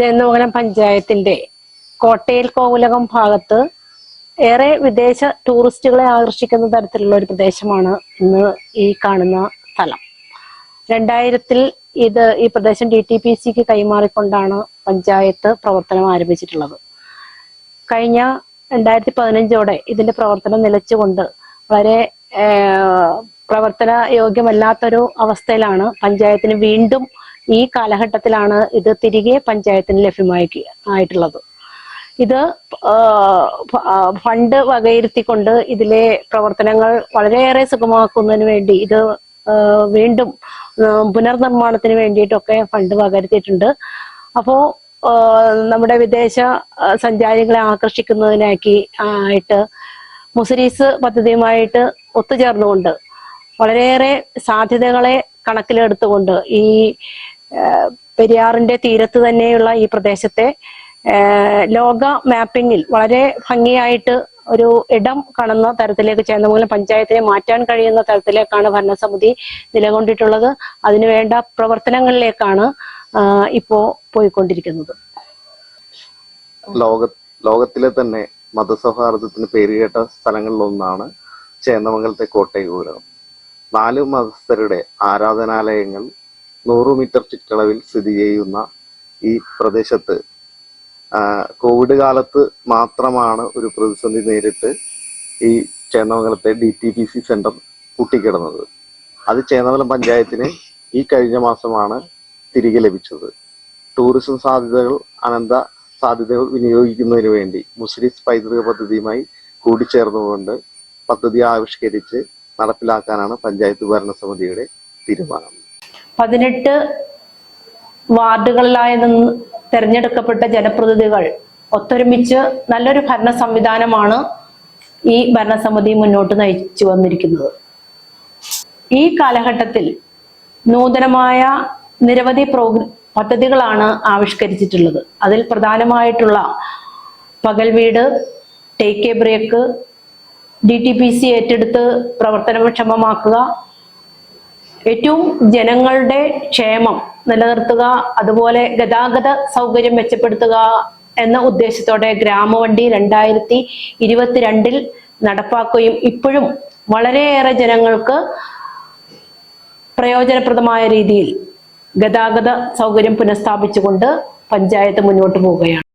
ചേന്നമംഗലം പഞ്ചായത്തിന്റെ കോട്ടയിൽ കോവിലകം ഭാഗത്ത് ഏറെ വിദേശ ടൂറിസ്റ്റുകളെ ആകർഷിക്കുന്ന തരത്തിലുള്ള ഒരു പ്രദേശമാണ് ഇന്ന് ഈ കാണുന്ന സ്ഥലം. രണ്ടായിരത്തിൽ ഇത് ഈ പ്രദേശം ഡി ടി പി സിക്ക് കൈമാറിക്കൊണ്ടാണ് പഞ്ചായത്ത് പ്രവർത്തനം ആരംഭിച്ചിട്ടുള്ളത്. കഴിഞ്ഞ രണ്ടായിരത്തി പതിനഞ്ചോടെ ഇതിന്റെ പ്രവർത്തനം നിലച്ചുകൊണ്ട് വളരെ പ്രവർത്തന യോഗ്യമല്ലാത്തൊരു അവസ്ഥയിലാണ് പഞ്ചായത്തിന് വീണ്ടും ഈ കാലഘട്ടത്തിലാണ് ഇത് തിരികെ പഞ്ചായത്തിന് ലഭ്യമായി ആയിട്ടുള്ളത്. ഇത് ഫണ്ട് വകയിരുത്തിക്കൊണ്ട് ഇതിലെ പ്രവർത്തനങ്ങൾ വളരെയേറെ സുഗമമാക്കുന്നതിന് വേണ്ടി ഇത് വീണ്ടും പുനർനിർമ്മാണത്തിന് വേണ്ടിയിട്ടൊക്കെ ഫണ്ട് വകരുത്തിയിട്ടുണ്ട് അപ്പോ നമ്മുടെ വിദേശ സഞ്ചാരികളെ ആകർഷിക്കുന്നതിനാക്കി ആയിട്ട് മുസരീസ് പദ്ധതിയുമായിട്ട് ഒത്തുചേർന്നുകൊണ്ട് വളരെയേറെ സാധ്യതകളെ കണക്കിലെടുത്തുകൊണ്ട് ഈ പെരിയാറിന്റെ തീരത്ത് തന്നെയുള്ള ഈ പ്രദേശത്തെ ലോക മാപ്പിങ്ങിൽ വളരെ ഭംഗിയായിട്ട് ഒരു ഇടം കാണുന്ന തരത്തിലേക്ക് ചേന്നമംഗലം പഞ്ചായത്തിനെ മാറ്റാൻ കഴിയുന്ന തരത്തിലേക്കാണ് ഭരണസമിതി നിലകൊണ്ടിട്ടുള്ളത്. അതിനുവേണ്ട പ്രവർത്തനങ്ങളിലേക്കാണ് ഇപ്പോ പോയിക്കൊണ്ടിരിക്കുന്നത്. ലോക ലോകത്തിലെ തന്നെ മതസൗഹാർദ്ദത്തിന് പേരുകേട്ട സ്ഥലങ്ങളിലൊന്നാണ് ചേന്നമംഗലത്തെ കോട്ടയൂരം. നാല് മതസ്ഥരുടെ ആരാധനാലയങ്ങൾ നൂറ് മീറ്റർ ചുറ്റളവിൽ സ്ഥിതി ചെയ്യുന്ന ഈ പ്രദേശത്ത് കോവിഡ് കാലത്ത് മാത്രമാണ് ഒരു പ്രതിസന്ധി നേരിട്ട് ഈ ചേന്നമംഗലത്തെ D T P C centre പൊട്ടിക്കിടന്നത്. അത് ചേന്നമംഗലം പഞ്ചായത്തിന് ഈ കഴിഞ്ഞ മാസമാണ് തിരികെ ലഭിച്ചത്. ടൂറിസം സാധ്യതകൾ അനന്ത സാധ്യതകൾ വിനിയോഗിക്കുന്നതിന് വേണ്ടി മുസ്ലിസ് പൈതൃക പദ്ധതിയുമായി കൂടിച്ചേർന്നുകൊണ്ട് പദ്ധതി ആവിഷ്കരിച്ച് നടപ്പിലാക്കാനാണ് പഞ്ചായത്ത് ഭരണസമിതിയുടെ തീരുമാനം. പതിനെട്ട് വാർഡുകളിലായി നിന്ന് തെരഞ്ഞെടുക്കപ്പെട്ട ജനപ്രതിനിധികൾ ഒത്തൊരുമിച്ച് നല്ലൊരു ഭരണ സംവിധാനമാണ് ഈ ഭരണസമിതി മുന്നോട്ട് നയിച്ചു വന്നിരിക്കുന്നത്. ഈ കാലഘട്ടത്തിൽ നൂതനമായ നിരവധി പ്രോഗ്ര പദ്ധതികളാണ് ആവിഷ്കരിച്ചിട്ടുള്ളത്. അതിൽ പ്രധാനമായിട്ടുള്ള പകൽ വീട് take a break D T P C ഏറ്റെടുത്ത് പ്രവർത്തനക്ഷമമാക്കുക ഏറ്റവും ജനങ്ങളുടെ ക്ഷേമം നിലനിർത്തുക അതുപോലെ ഗതാഗത സൗകര്യം മെച്ചപ്പെടുത്തുക എന്ന ഉദ്ദേശത്തോടെ ഗ്രാമവണ്ടി രണ്ടായിരത്തി ഇരുപത്തിരണ്ടിൽ നടപ്പാക്കുകയും ഇപ്പോഴും വളരെയേറെ ജനങ്ങൾക്ക് പ്രയോജനപ്രദമായ രീതിയിൽ ഗതാഗത സൗകര്യം പുനഃസ്ഥാപിച്ചുകൊണ്ട് പഞ്ചായത്ത് മുന്നോട്ട് പോവുകയാണ്.